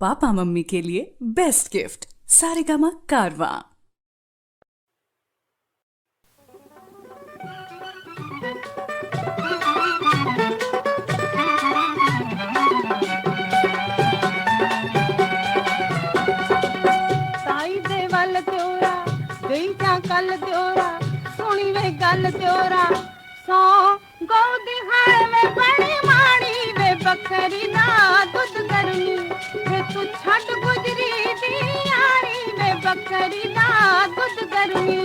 Papa mummy के लिए best gift Saregama कारवा ਤਾਈ ਦੇ ਵੱਲ ਤਿਉਰਾ ਗਈ ਜਾਂ ਕੱਲ ਤਿਉਰਾ ਸੁਣੀ ਵੇ ਗੱਲ ਤਿਉਰਾ ਸੋ ਗੋਦੀ ਹਾਏ ਵੇ ਬੜੀ ਮਾੜੀ ਵੇ ਦੁੱਧ ਗਰਮੀ ਵੇ ਤੂੰ ਛੱਡ ਗੁਜਰੀ ਦੀ ਯਾਰੀ ਵੇ ਬੱਕਰੀ ਦਾ ਦੁੱਧ ਗਰਮੀ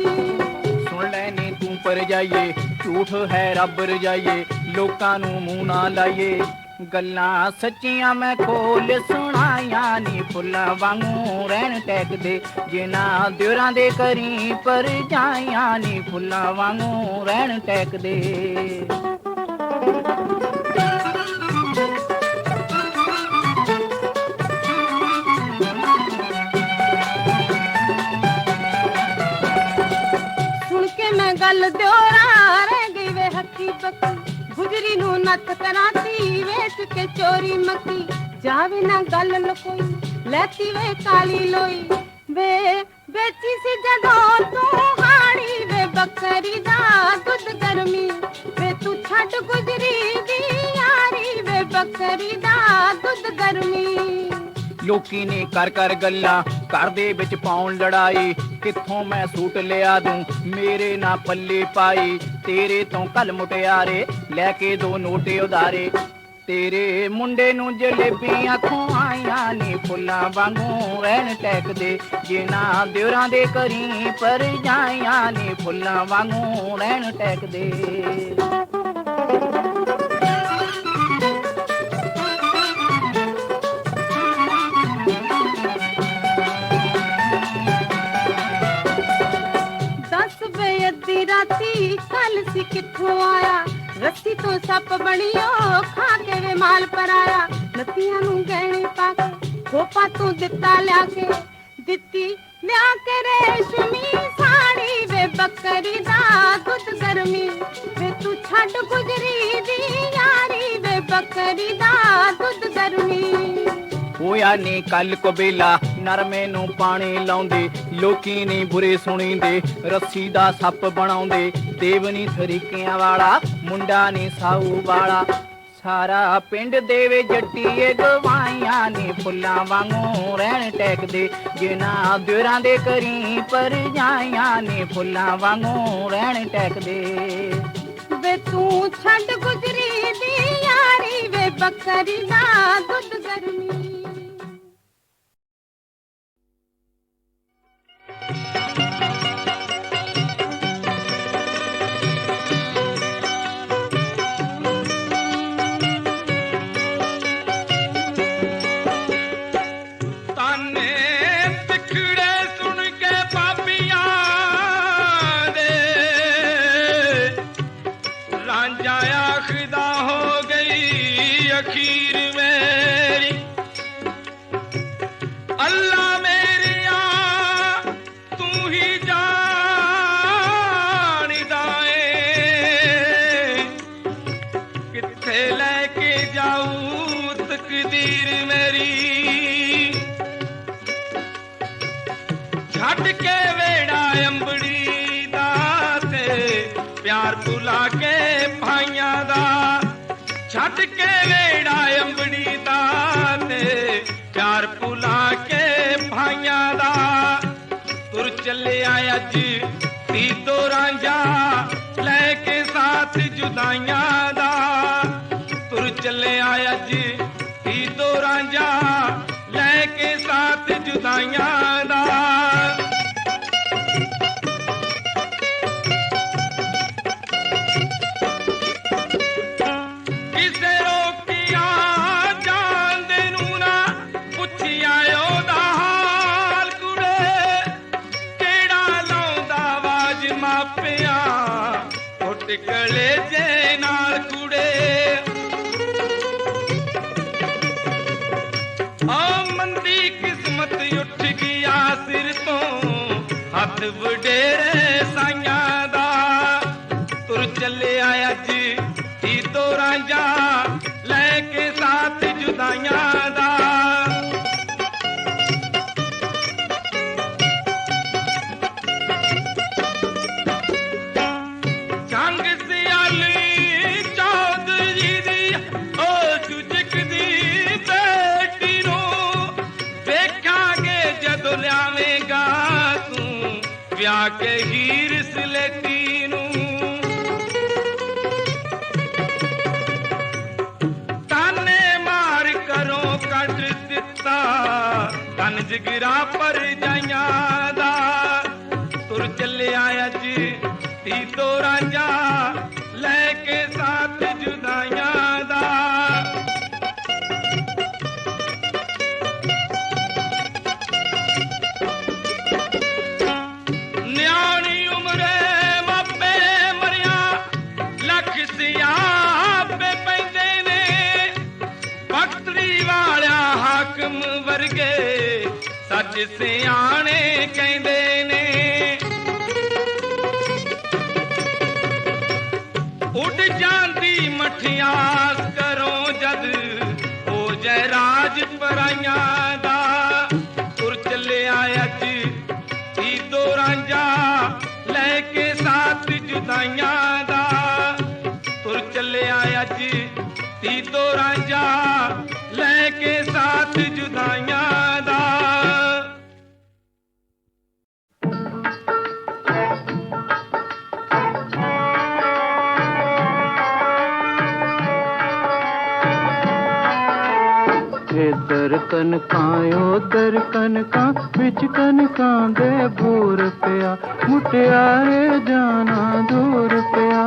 ਸੁਣ ਲੈ ਨੀ ਤੂੰ ਪਰ ਜਾਈਏ ਝੂਠ ਹੈ ਰੱਬ ਰਜਾਈਏ ਲੋਕਾਂ ਨੂੰ ਮੂੰਹ ਨਾ ਲਾਈਏ ਗੱਲਾਂ ਸੱਚੀਆਂ ਮੈਂ ਖੋਲ ਸੁਣਾਈਆਂ ਨੀ ਫੁੱਲਾਂ ਵਾਂਗੂ ਰਹਿਣ ਟੈਕਦੇ ਜਿਨ੍ਹਾਂ ਦਿਉਰਾਂ ਦੇ ਕਰੀ ਪਰ ਜਾਈਆਂ ਨੀ ਫੁੱਲਾਂ ਵਾਂਗੂ ਰਹਿਣ ਟੈਕਦੇ ਕੇ ਮੈਂ ਗੱਲ ਵੇ ਹੱਕੀ ਬੱਕੀ ਗੁਜਰੀ ਨੂੰ ਨੱਥ ਕਰਾਤੀ ਵੇਚ ਕੇ ਚੋਰੀ ਮੱਕੀ। ਜਾਵੇ ਨਾ ਗੱਲ ਲਕੋਈ, ਲੈਤੀ ਵੇ ਕਾਲੀ ਲੋਈ। ਵੇ, ਵੇਚੀ ਸੀ ਜਦੋਂ ਤੂੰ ਹਾੜੀ ਵੇ ਬੱਕਰੀ ਦਾ ਦੁੱਧ ਗਰਮੀ। ਵੇ ਤੂੰ ਛੱਡ ਗੁਜਰੀ ਦੀ ਯਾਰੀ ਵੇ ਬੱਕਰੀ ਦਾ ਦੁੱਧ ਗਰਮੀ। ਲੋਕੀ ਨੇ ਕਰ ਕਰ ਗੱਲਾਂ, ਘਰ ਦੇ ਵਿੱਚ ਪਾਉਣ ਲੜਾਈ। ਕਿੱਥੋਂ ਮੈਂ ਸੂਟ ਲਿਆ ਦੂੰ, ਮੇਰੇ ਨਾ ਪੱਲੇ ਪਾਈ। ਤੇਰੇ ਤੋਂ ਕੱਲ ਮੁਟਿਆਰੇ, ਲੈ ਕੇ ਦੋ ਨੋਟੇ ਉਧਾਰੇ। ਤੇਰੇ ਮੁੰਡੇ ਨੂੰ ਜਲੇਬੀਆਂ ਖਵਾਈਆਂ ਨੇ, ਫੁੱਲਾਂ ਵਾਂਗੂ ਰਹਿਣ ਟੈਕਦੇ। ਜਿਨ੍ਹਾਂ ਦਿਉਰਾਂ ਦੇ ਕਰੀ ਪਰ ਜਾਈਆਂ ਨੇ, ਫੁੱਲਾਂ ਵਾਂਗੂ ਰਹਿਣ ਟੈਕਦੇ। ਦਸ ਰਾਤੀ ਕੱਲ ਸੀ ਕਿੱਥੋਂ ਆਇਆ? ਰੱਸੀ ਤੋਂ ਸੱਪ ਬਣਿਓ, ਖਾ ਕੇ ਵੇ ਮਾਲ ਪਰਾਇਆ। ਨਤੀਆਂ ਨੂੰ ਗਹਿਣੇ ਪਾ ਕੇ, ਖੋਪਾ ਤੂੰ ਦਿੱਤਾ ਲਿਆ ਕੇ। ਦਿੱਤੀ ਲਿਆ ਕੇ ਰੇਸ਼ਮੀ, ਸਾੜੀ ਵੇ ਬੱਕਰੀ ਦਾ ਦੁੱਧ ਗਰਮੀ। ਵੇ ਤੂੰ ਛੱਡ ਗੁਜਰੀ ਦੀ ਯਾਰੀ ਵੇ ਬੱਕਰੀ ਦਾ ਦੁੱਧ ਗਰਮੀ। ਹੋਇਆ ਨੀ ਕੱਲ ਕਬੇਲਾ। ਨਰਮੇ ਨੂੰ ਪਾਣੀ ਲਾਉਂਦੇ, ਲੋਕੀ ਨੀ ਬੁਰੇ ਸੁਣੀਂਦੇ। ਰੱਸੀ ਦਾ ਸੱਪ ਬਣਾਉਂਦੇ ਦੇਵਨੀ ਤਰੀਕਿਆਂ ਵਾਲਾ, ਮੁੰਡਾ ਨੀ ਸਾਊ ਵਾਲਾ। ਸਾਰਾ ਪਿੰਡ ਦੇਵੇ ਜੱਟੀਏ ਗਵਾਈਆਂ ਨੀ, ਫੁੱਲਾਂ ਵਾਂਗੂ ਰਹਿਣ ਟੈਕਦੇ। ਜਿਨ੍ਹਾਂ ਦੁਰਾਂ ਦੇ ਕਰੀ ਪਰ ਜਾਈਆਂ ਨੀ, ਫੁੱਲਾਂ ਵਾਂਗੂ ਰਹਿਣ ਟੈਕਦੇ। ਵੇ ਤੂੰ ਛੱਡ ਗੁਜਰੀ ਦੀ ਯਾਰੀ, ਵੇ ਬੱਕਰੀ ਦਾ ਦੁੱਧ ਗਰਮੀ। ਵੇੜਾ ਅੰਬੜੀ ਦਾ ਤੇ ਪਿਆਰ ਭੁਲਾ ਕੇ ਭਾਈਆਂ ਦਾ। ਛੱਡ ਕੇ ਵੇੜਾ ਅੰਬੜੀ ਦਾ ਤੇ ਪਿਆਰ ਭੁਲਾ ਕੇ ਭਾਈਆਂ ਦਾ। ਤੁਰ ਚੱਲਿਆ ਅੱਜ ਤੀ ਤੋਂ ਰਾਂਝਾ, ਲੈ ਕੇ ਸਾਥ ਜੁਦਾਈਆਂ ਪਿਆ ਮਾਪਿਆਂ ਉੱਟ ਕਲੇਜੇ ਨਾਲ ਕੁੜੇ। ਆ ਮੰਦੀ ਕਿਸਮਤ ਉੱਠ ਗਿਆ ਸਿਰ ਤੋਂ, ਹੱਥ ਵਡੇਰੇ ਸਾਈਆਂ ਤਾਨੇ ਮਾਰ ਕਰੋ ਕੱਢ ਦਿੱਤਾ, ਤਨ ਜਿਗਰਾ ਪਰ ਜਾਈਆਂ ਦਾ। ਤੁਰ ਚੱਲਿਆ ਅੱਜ ਤੀ ਤੋ ਰਾਂਝਾ, ਲੈ ਕੇ ਸਾਥ ਜੁਦਾਈਆਂ சியானே ਕਨਕਾਂ ਉਧਰ ਕਨਕਾਂ ਵਿੱਚ ਕਨਕਾਂ ਦੇ ਬੂਰ ਪਿਆ। ਮੁਟਿਆਰੇ ਜਾਣਾ ਦੂਰ ਪਿਆ।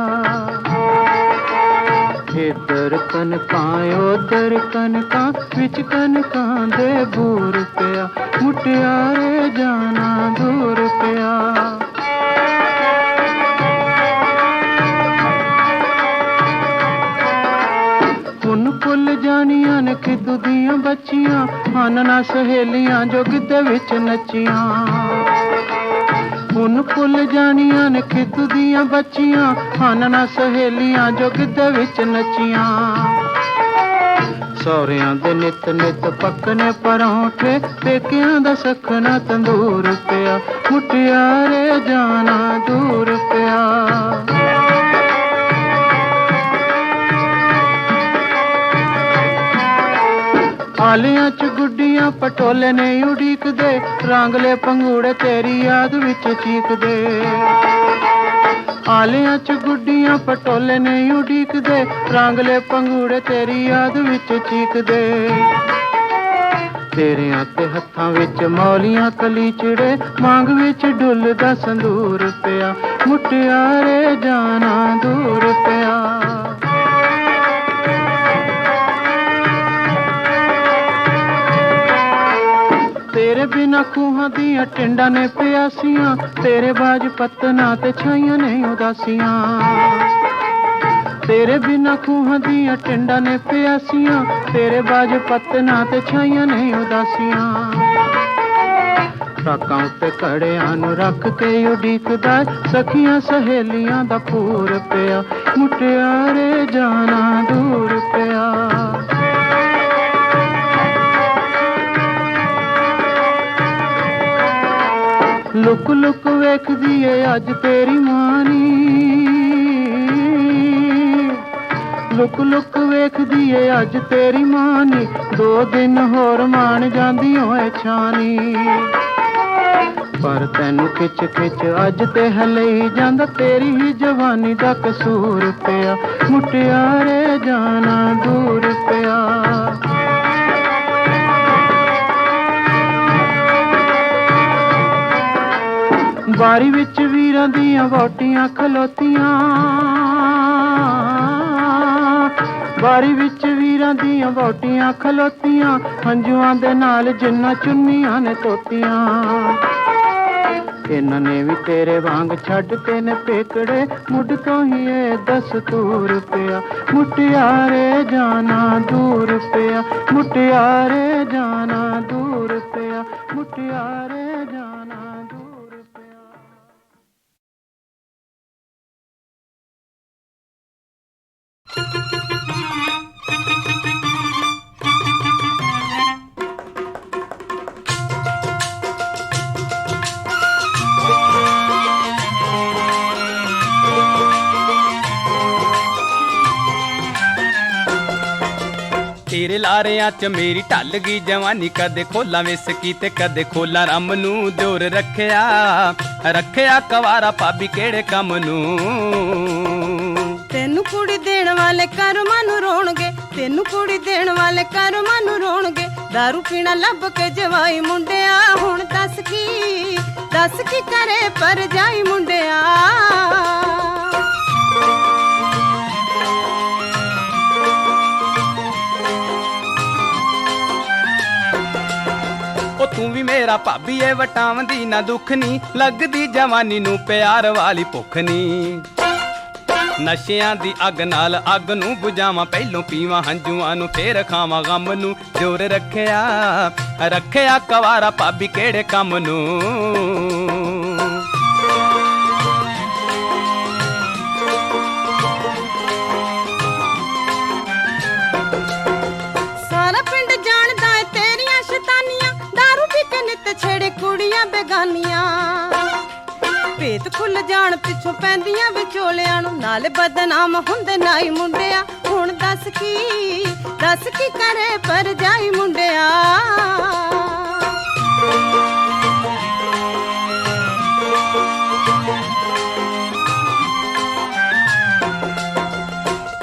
ਇਧਰ ਕਨਕਾਂ ਉਧਰ ਕਨਕਾਂ ਵਿੱਚ ਕਨਕਾਂ ਦੇ ਹਨ ਸਹੇਲੀਆਂ ਜੋ ਗਿੱਧੇ ਵਿੱਚ ਨੱਚੀਆਂ। ਹੁਣ ਭੁੱਲ ਜਾਣੀਆਂ ਨੇ ਖਿੱਦੂ ਦੀਆਂ ਬੱਚੀਆਂ ਹਨ ਨਾ ਸਹੇਲੀਆਂ ਜੋ ਗਿੱਧੇ ਵਿੱਚ ਨੱਚੀਆਂ। ਸੌਰਿਆਂ ਦੇ ਨਿਤ ਨਿਤ ਪੱਕਨੇ ਪਰੌਂਠੇ, ਪੇਕਿਆਂ ਦਾ ਸਖਣਾ ਤੰਦੂਰ ਪਿਆ। ਮੁਟਿਆਰੇ ਜਾਣਾ ਦੂਰ ਪਿਆ। ਆਲਿਆਂ ਚ ਗੁੱਡੀਆਂ ਪਟੋਲੇ ਨੇ ਉਡੀਕਦੇ, ਰੰਗਲੇ ਪੰਗੂੜੇ ਤੇਰੀ ਯਾਦ ਵਿੱਚ ਚੀਕਦੇ। ਆਲੀਆਂ ਚ ਗੁੱਡੀਆਂ ਪਟੋਲੇ ਨੇ ਉਡੀਕਦੇ, ਰੰਗਲੇ ਪੰਗੂੜੇ ਤੇਰੀ ਯਾਦ ਵਿੱਚ ਚੀਕਦੇ। ਤੇਰਿਆਂ ਤੇ ਹੱਥਾਂ ਵਿੱਚ ਮੌਲੀਆਂ ਕਲੀਚੜੇ ਮੰਗ ਵਿੱਚ ਡੁੱਲਦਾ ਸੰਦੂਰ ਪਿਆ, ਮੁਟਿਆਰੇ ਜਾਣਾ ਦੂਰ। ਪਿਆ ਤੇਰੇ ਖੂਹਾਂ ਦੀਆਂ ਟਿੰਡਾਂ ਨੇ ਪਿਆਸੀਆਂ, ਤੇਰੇ ਬਾਜ ਪਤਨਾ ਤੇ ਛਾਈਆਂ ਨੇ ਉਦਾਸੀਆਂ। ਤੇਰੇ ਬਿਨਾ ਖੂਹਾਂ ਦੀਆਂ ਟਿੰਡਾਂ ਨੇ ਪਿਆਸੀਆਂ, ਤੇਰੇ ਬਾਜ ਪਤਨਾ ਤੇ ਛਾਈਆਂ ਨੇ ਉਦਾਸੀਆਂ। ਟਾਕਾਂ ਉੱਤੇ ਘੜਿਆਂ ਨੂੰ ਰੱਖ ਕੇ ਉਡੀਕਦਾ ਸਖੀਆਂ ਸਹੇਲੀਆਂ ਦਾ ਪੂਰ ਪਿਆ, ਮੁਟਿਆਰੇ ਜਾਣਾ ਦੂਰ ਪਿਆ। ਲੁਕ ਲੁਕ ਵੇਖਦੀ ਏ ਅੱਜ ਤੇਰੀ ਮਾਨੀ। ਲੁਕ ਲੁਕ ਵੇਖਦੀ ਏ ਅੱਜ ਤੇਰੀ ਮਾਨੀ। ਦੋ ਦਿਨ ਹੋਰ ਮਾਣ ਜਾਂਦੀ ਓਏ ਛਾਨੀ। ਪਰ ਤੈਨੂੰ ਖਿੱਚ ਖਿੱਚ ਅੱਜ ਤੇ ਹਲੇ ਜਾਂਦਾ। ਤੇਰੀ ਹੀ ਜਵਾਨੀ ਦਾ ਕਸੂਰ ਪਿਆ। ਮੁਟਿਆਰੇ ਜਾਣਾ ਦੂਰ ਬਾਰੀ ਵਿੱਚ ਵੀਰਾਂ ਦੀਆਂ ਵੋਟੀਆਂ ਖਲੋਤੀਆਂ। ਬਾਰੀ ਵਿੱਚ ਵੀਰਾਂ ਦੀਆਂ ਵੋਟੀਆਂ ਖਲੋਤੀਆਂ, ਹੰਝੂਆਂ ਦੇ ਨਾਲ ਜਿੰਨਾ ਚੁੰਨੀਆਂ ਨੇ ਤੋਤੀਆਂ ਇਹਨਾਂ ਨੇ ਵੀ ਤੇਰੇ ਵਾਂਗ ਛੱਡ ਤੇ ਨੇ ਪੇਕੜੇ, ਮੁੱਢ ਤੋਂ ਹੀ ਇਹ ਦਸਤੂਰ ਪਿਆ। ਮੁਟਿਆਰੇ ਜਾਣਾ ਦੂਰ ਪਿਆ, ਮੁਟਿਆਰੇ ਜਾਣਾ ਦੂਰ ਪਿਆ, ਮੁਟਿਆਰੇ ਜਾਣਾ ਤੇਰੇ 'ਚ ਮੇਰੀ ਢੱਲ ਗਈ ਜਵਾਨੀ, ਕਦੇ ਖੋਲਾਂ ਵਿਸਕੀ ਤੇ ਕਦੇ ਖੋਲਾਂ ਰੰਮ ਨੂੰ ਦਿਉਰ ਰੱਖਿਆ। ਰੱਖਿਆ ਕਵਾਰਾ ਭਾਬੀ ਕਿਹੜੇ ਕੰਮ ਨੂੰ? ਤੈਨੂੰ ਕੁੜੀ ਦੇਣ ਵਾਲੇ ਕਰਮਾਂ ਨੂੰ ਰੋਣਗੇ, ਤੈਨੂੰ ਕੁੜੀ ਦੇਣ ਵਾਲੇ ਕਰਮਾਂ ਨੂੰ ਰੋਣਗੇ। दारू ਪੀਣਾ ਲੱਭ ਕੇ ਜਵਾਈ ਮੁੰਡਿਆ, ਹੁਣ ਦੱਸ ਕੀ ਦੱਸ ਕੀ ਕਰੇ ਪਰ ਜਾਈ ਮੁੰਡਿਆ। ਤੂੰ ਵੀ ਮੇਰਾ ਭਾਬੀ ਏ ਵਟਾਵਦੀ ਨਾ ਦੁੱਖ ਨੀ। ਲੱਗਦੀ ਜਵਾਨੀ ਨੂੰ ਪਿਆਰ ਵਾਲੀ ਭੁੱਖ ਨੀ। ਨਸ਼ਿਆਂ ਦੀ ਅੱਗ ਨਾਲ ਅੱਗ ਨੂੰ ਬੁਝਾਵਾਂ, ਪਹਿਲੋਂ ਪੀਵਾਂ, ਹੰਝੂਆਂ ਨੂੰ ਫੇਰ ਖਾਵਾਂ ਗਮ ਨੂੰ। ਜੋਰ ਰੱਖਿਆ ਰੱਖਿਆ ਕਵਾਰਾ ਭਾਬੀ ਕਿਹੜੇ ਕੰਮ ਨੂੰ। ਭੇਤ ਖੁੱਲ ਜਾਣ ਪਿੱਛੋਂ ਪੈਂਦੀਆਂ ਵਿਚੋਲਿਆਂ ਨੂੰ। ਨਾਲ ਬਦਨਾਮ ਹੁੰਦੇ ਨਾਈ ਮੁੰਡਿਆ। ਹੁਣ ਦੱਸ ਕੀ ਦੱਸ ਕੀ ਕਰੇ ਪਰ ਜਾਈ ਮੁੰਡਿਆ?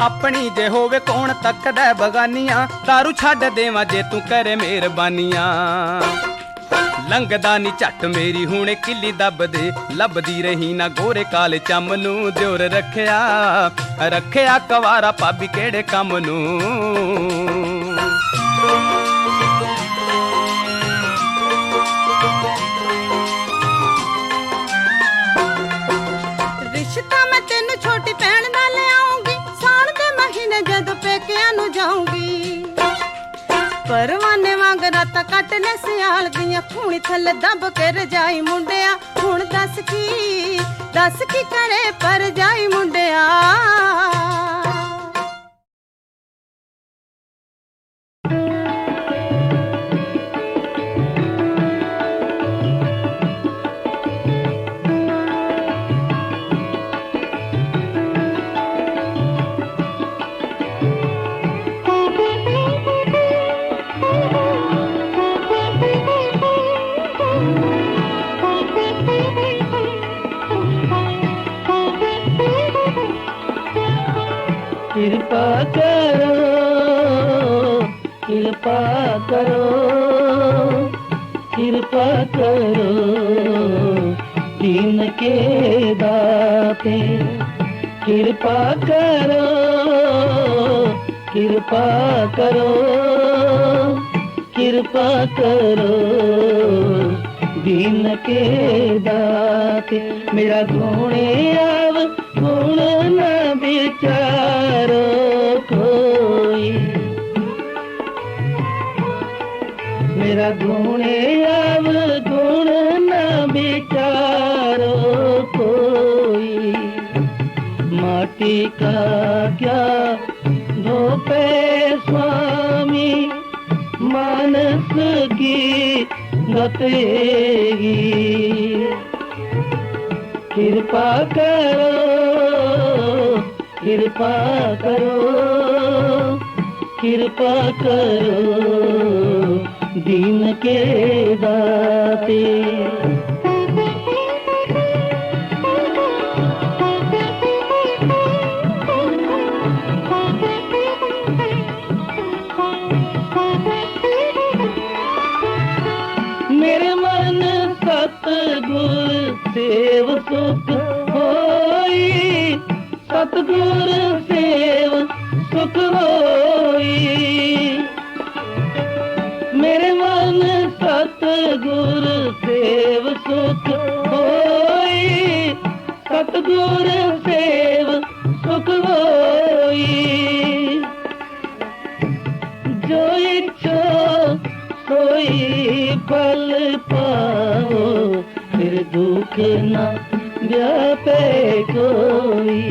ਆਪਣੀ ਜੇ ਹੋਵੇ ਕੌਣ ਤੱਕਦਾ ਬਗਾਨੀਆਂ दारू ਛੱਡ ਦੇਵਾਂ ਜੇ ਤੂੰ ਕਰੇ ਮਿਹਰਬਾਨੀਆਂ। ਲੰਘਦਾ ਨੀ ਝੱਟ ਮੇਰੀ, ਹੁਣੇ ਕਿੱਲੀ ਦੱਬਦੇ, ਲੱਭਦੀ ਰਹੀ ਨਾ ਗੋਰੇ ਕਾਲੇ ਚੰਮ ਨੂੰ ਦਿਉਰ ਰੱਖਿਆ। ਰੱਖਿਆ ਕਵਾਰਾ ਭਾਬੀ ਕਿਹੜੇ ਕੰਮ ਨੂੰ? ਪਰਵਾਨੇ ਵਾਂਗ ਰਾਤਾਂ ਕੱਟ ਲੈ ਸਿਆਲ ਦੀਆਂ ਖੂਣੀ ਥੱਲੇ ਦੱਬ ਕੇ ਰਜਾਈ ਮੁੰਡਿਆ। ਹੁਣ ਦੱਸ ਕੀ ਦੱਸ ਕੀ ਕਰੇ ਪਰ ਜਾਈ ਮੁੰਡਿਆ। ਕਿਰਪਾ ਕਰੋ ਕਿਰਪਾ ਕਰੋ। ਦੀਨ ਕੇ ਦਾਤੇ, ਕਿਰਪਾ ਕਰੋ ਕਿਰਪਾ ਕਰੋ ਕਿਰਪਾ ਕਰੋ। ਦੀਨ ਕੇ ਦਾਤੇ, ਮੇਰਾ ਗੁਣੇ ਆਵ, ਗੁਣ ਨਾ ਵਿਚਾਰੋ। धुणे अब गुण न बिचारो कोई माटी का क्या धोपे स्वामी मानस की गतेगी कृपा करो कृपा करो कृपा करो दीन के दाते मेरे मन सतगुर सेव सुख होई सतगुर ਸਤਗੁਰ ਸੇਵ ਸੁਖ ਹੋਈ। ਸਤਗੁਰ ਸੇਵ ਸੁਖ ਹੋਈ। ਜੋ ਇੱਛੋ ਸੋਈ ਫਲ ਪਾਓ ਫਿਰ ਦੁੱਖ ਨਾ ਵਿਆਪੇ ਕੋਈ।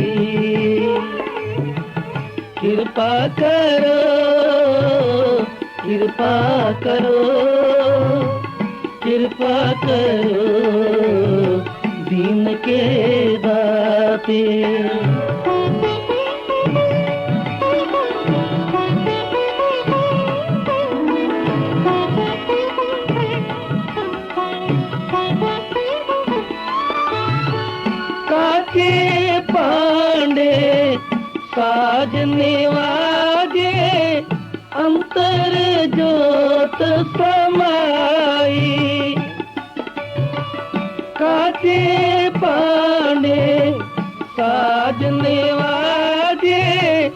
ਕਿਰਪਾ ਕਰੋ ਕਿਰਪਾ ਕਰੋ। कृपा करो दिन के दाते काके पांडे साजने वाजे अंतर जोत समा ਤੇ ਬਾਣੇ ਸਾਜਨੇ ਵਾਜੇ,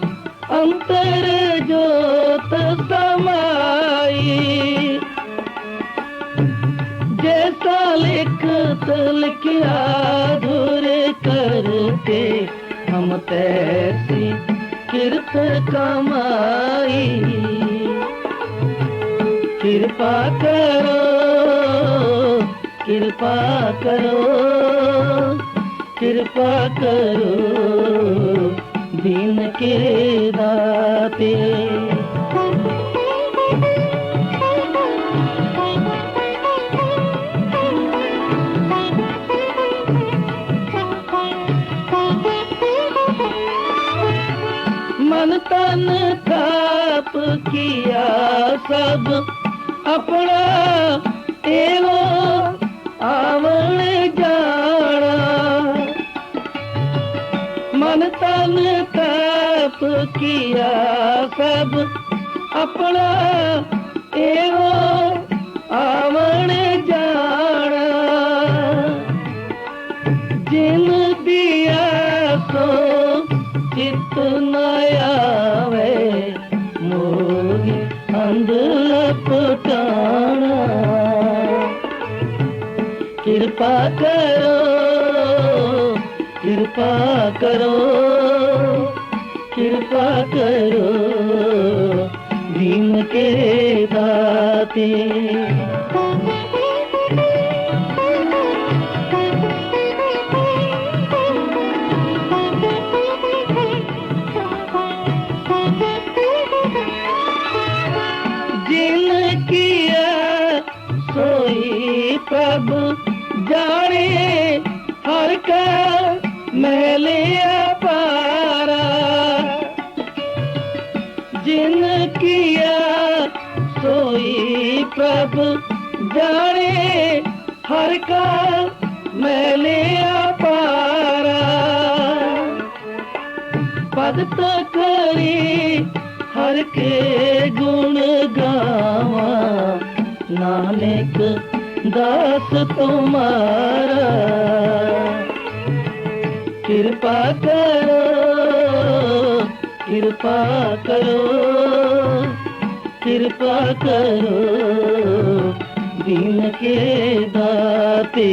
ਅੰਤਰ ਜੋਤ ਸਮਾਈ। ਜੈਸਾ ਲਿਖਤ ਲਿਖਿਆ ਧੁਰ ਕਰਤੇ ਹਮ ਤੈਸੀ ਕਿਰਤ ਕਮਾਈ। ਕਿਰਪਾ ਕਰੋ ਕਿਰਪਾ ਕਰੋ। कृपा करो दीन के दाते मन तन ताप किया सब अपना एवो ਸਭ ਆਪਣਾ ਆਵਣ ਜਾਣਾ। ਜਿਨ ਦਿਆ ਸੋ ਚਿਤ ਨਾ ਆਵੇ ਕਿਰਪਾ ਕਰੋ ਕਿਰਪਾ ਕਰੋ। कृपा करो भीम के दाते प्रभु जाने हर का मैं लिया ਰੱਬ ਜਾਣੇ, ਹਰ ਕਾ ਮੈਂ ਲਿਆ ਪਾਰਾ ਪਦ ਤਕਰੀ ਹਰ ਕੇ ਗੁਣ ਗਾਵਾ। ਨਾਨਕ ਦਾਸ ਤੁਮਾਰਾ। ਕਿਰਪਾ ਕਰੋ ਕਿਰਪਾ ਕਰੋ। ਕਿਰਪਾ ਕਰੋ ਦੀਨ ਕੇ ਦਾਤੇ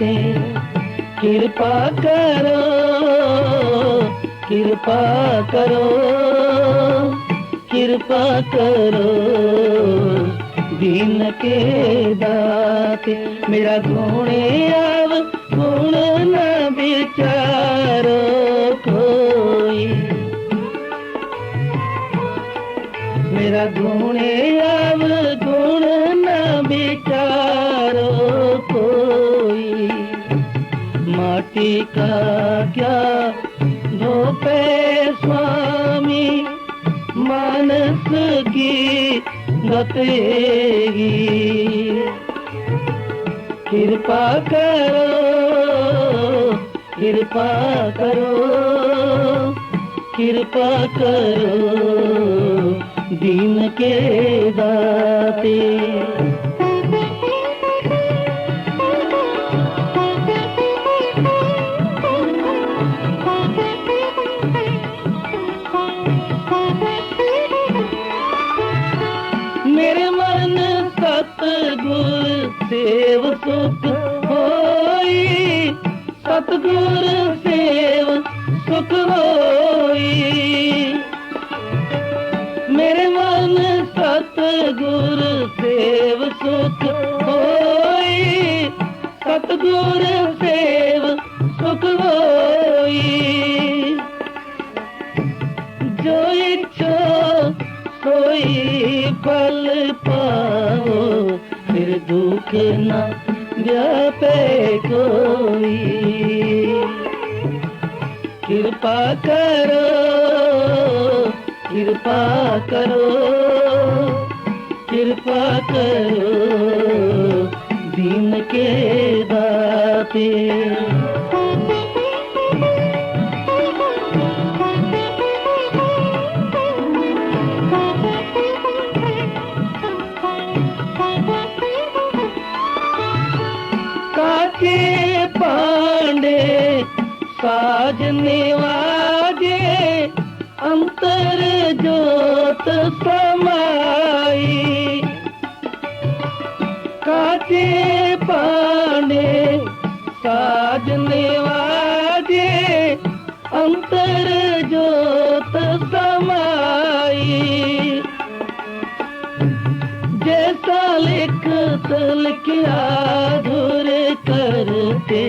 ਦਾਤੇ ਕਿਰਪਾ ਕਰੋ ਕਿਰਪਾ ਕਰੋ ਕਿਰਪਾ ਕਰੋ। ਦੀਨ ਕੇ ਦਾਤੇ, ਮੇਰਾ ਗੁਣੇ ਆਵ, ਗੁਣ ਨਾ ਵਿਚਾਰੋ ਕੋਈ। ਮੇਰਾ ਗੁਣੇ ਆਵ क्या धोपे स्वामी मानस की गतेगी कृपा करो कृपा करो कृपा करो दीन के दाते ਸਤਗੁਰ ਸੇਵ ਸੁਖ ਹੋਈ। ਮੇਰੇ ਮਨ ਸਤਗੁਰ ਸੇਵ ਸੁਖ ਹੋਈ। ਸਤਗੁਰ ਸੇਵ ਸੁਖ ਹੋਈ। ਜੋ ਇੱਛਾ ਸੋਈ ਫਲ ਪਾਓ ਫਿਰ ਦੁੱਖ ਨਾ ਵਿਆਪੇ ਕੋ। ਕਿਰਪਾ ਕਰੋ ਕਿਰਪਾ ਕਰੋ ਕਿਰਪਾ ਕਰੋ ਦੀਨ ਕੇ ਦਾਤੇ ਸਾਜ ਨਿਵਾਜੇ ਅੰਤਰ ਜੋਤ ਸਮਾਈ ਕਾਕੇ ਪਾਂਡੇ ਸਾਜ ਨਿਵਾਜੇ ਅੰਤਰ ਜੋਤ ਸਮਾਈ जैसा लिखत लिखिया धुर करते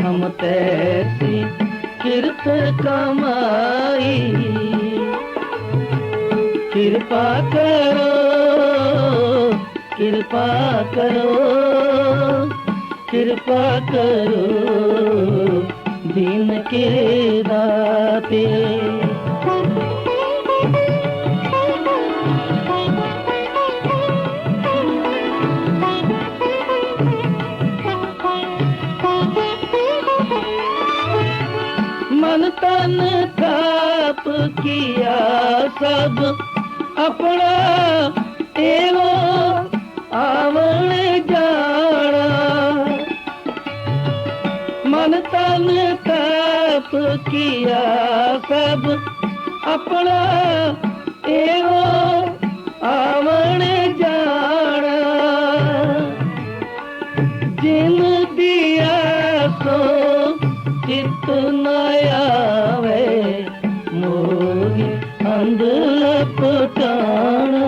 हम तैसी ਕਿਰਤ ਕਮਾਈ। ਕਿਰਪਾ ਕਰੋ ਕਿਰਪਾ ਕਰੋ ਕਿਰਪਾ ਕਰੋ। ਦਿਨ ਕੇ ਦਾਤੇ किया सब अपना एवो आवण जाना। मन तन थाप किया सब अपना एवो ਅੰਧ ਲਪਟਾਣਾ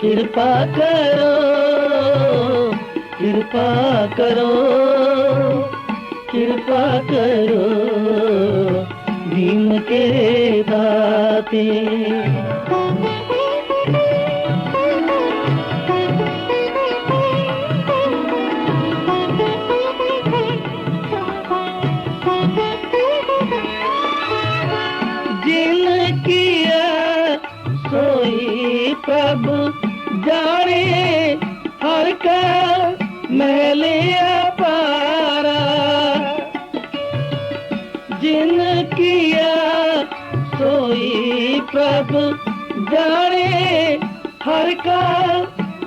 ਕਿਰਪਾ ਕਰੋ ਕਿਰਪਾ ਕਰੋ ਕਿਰਪਾ ਕਰੋ ਦੀਨ ਕੇ ਦਾਤੇ। ਲਿਆ ਪਾਰਾ। ਜਿਨ ਕੀਆ ਸੋਈ ਪ੍ਰਭ ਜਾਣੇ, ਹਰ ਕਾ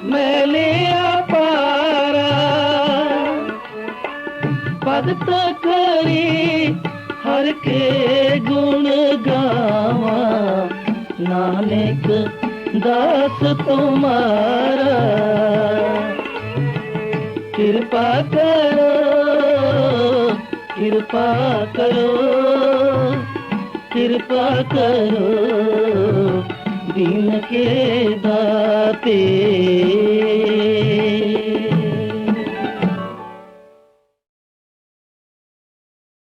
ਮੈਂ ਲਿਆ ਪਾਰਾ। ਪਦ ਤਾਂ ਕਰੀ ਹਰ ਕੇ ਗੁਣ ਗਾਵਾਂ, ਨਾਨਕ ਦਾਸ ਤੁਮਾਰਾ। ਕਿਰਪਾ ਕਰੋ ਕਿਰਪਾ ਕਰੋ ਕਿਰਪਾ ਕਰੋ ਦੀਨ ਕੇ ਦਾਤੇ